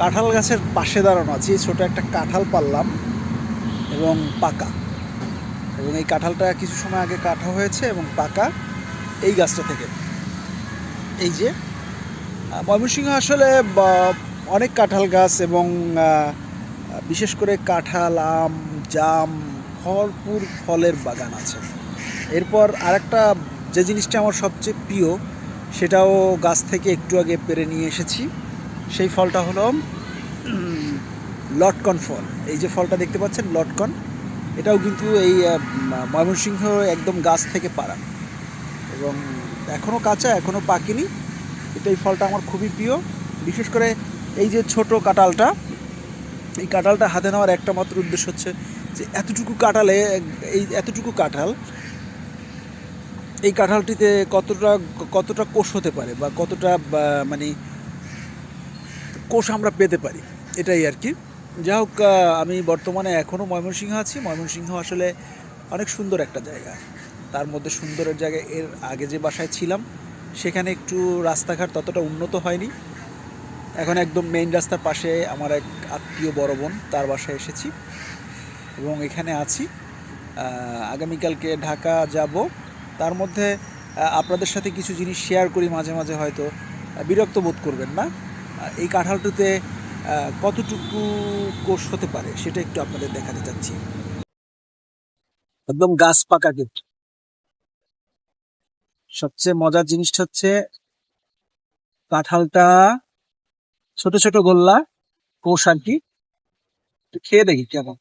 কাঁঠাল গাছের পাশে দাঁড়ানো আছি ছোট একটা কাঁঠাল পারলাম এবং পাকা। এবং এই কাঁঠালটা কিছু সময় আগে কাটা হয়েছে এবং পাকা এই গাছটা থেকে। এই যে ময়মনসিংহ আসলে অনেক কাঁঠাল গাছ এবং বিশেষ করে কাঁঠাল, আম, জাম, ভরপুর ফলের বাগান আছে। এরপর আরেকটা, যে জিনিসটা আমার সবচেয়ে প্রিয়, সেটাও গাছ থেকে একটু আগে পেরে নিয়ে এসেছি। সেই ফলটা হলো লটকন ফল। এই যে ফলটা দেখতে পাচ্ছেন, লটকন, এটাও কিন্তু এই ময়মনসিংহ একদম গাছ থেকে পারা এবং এখনও কাঁচা এখনও পাকেনি। কিন্তু এই ফলটা আমার খুবই প্রিয়। বিশেষ করে এই যে ছোট কাঁঠালটা, এই কাঁঠালটা হাতে নেওয়ার একটা মাত্র উদ্দেশ্য হচ্ছে যে এতটুকু কাঁঠালে, এই এতটুকু কাঁঠাল, এই কাঁঠালটিতে কতটা কতটা কোষ হতে পারে বা কতটা মানে কোষ আমরা পেতে পারি, এটাই আর কি। যাই হোক আমি বর্তমানে এখনও ময়মনসিংহ আছি। ময়মনসিংহ আসলে অনেক সুন্দর একটা জায়গা। তার মধ্যে সুন্দরের জায়গায় এর আগে যে বাসায় ছিলাম, সেখানে একটু রাস্তাঘাট ততটা উন্নত হয়নি। এখন একদম মেইন রাস্তার পাশে আমার এক আত্মীয় বড় বোন, তার বাসায় এসেছি এবং এখানে আছি। আগামীকালকে ঢাকা যাব। তার মধ্যে আপনাদের সাথে কিছু জিনিস শেয়ার করি, মাঝে মাঝে হয়তো বিরক্ত বোধ করবেন না। এই কাঁঠালটিতে কতটুকু কোষ হতে পারে সেটা একটু আপনাদের দেখাতে চাচ্ছি। একদম গাছ পাকা কিন্তু। সবচেয়ে মজার জিনিসটা হচ্ছে, কাঁঠালটা ছোট ছোট গোল্লা কোষ আর কি। খেয়ে দেখি কেমন।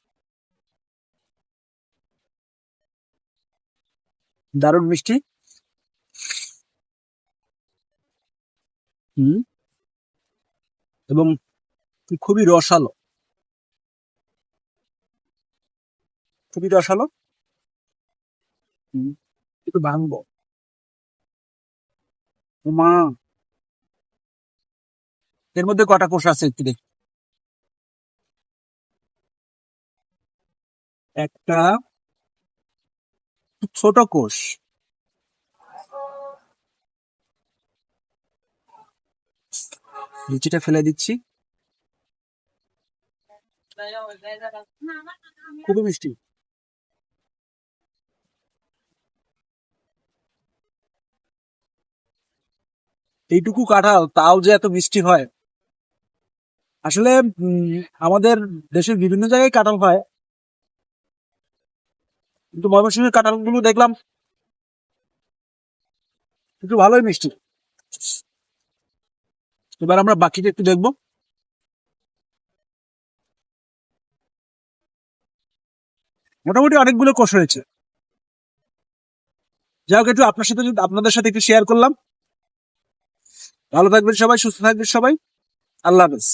দারুণ মিষ্টি। হুম। এবং খুবই রসালো। খুবই রসালো। একটু ভাঙবো। মা! এর মধ্যে কটা কোষ আছে একটু দেখি। একটা ছোট কোষ। লিচিটা ফেলে দিচ্ছি। খুবই মিষ্টি। এইটুকু কাঁঠাল, তাও যে এত মিষ্টি হয়। আসলে আমাদের দেশের বিভিন্ন জায়গায় কাঁঠাল হয়। কিন্তু ময়মনসিংহের কাঁঠালগুলো দেখলাম, একটু ভালোই মিষ্টি। এবার আমরা বাকিটা একটু দেখব। মোটামুটি অনেকগুলো কোষ হয়েছে। যাই হোক, একটু আপনার সাথে আপনাদের সাথে একটু শেয়ার করলাম। ভালো থাকবেন সবাই, সুস্থ থাকবেন সবাই। আল্লাহ হাফেজ।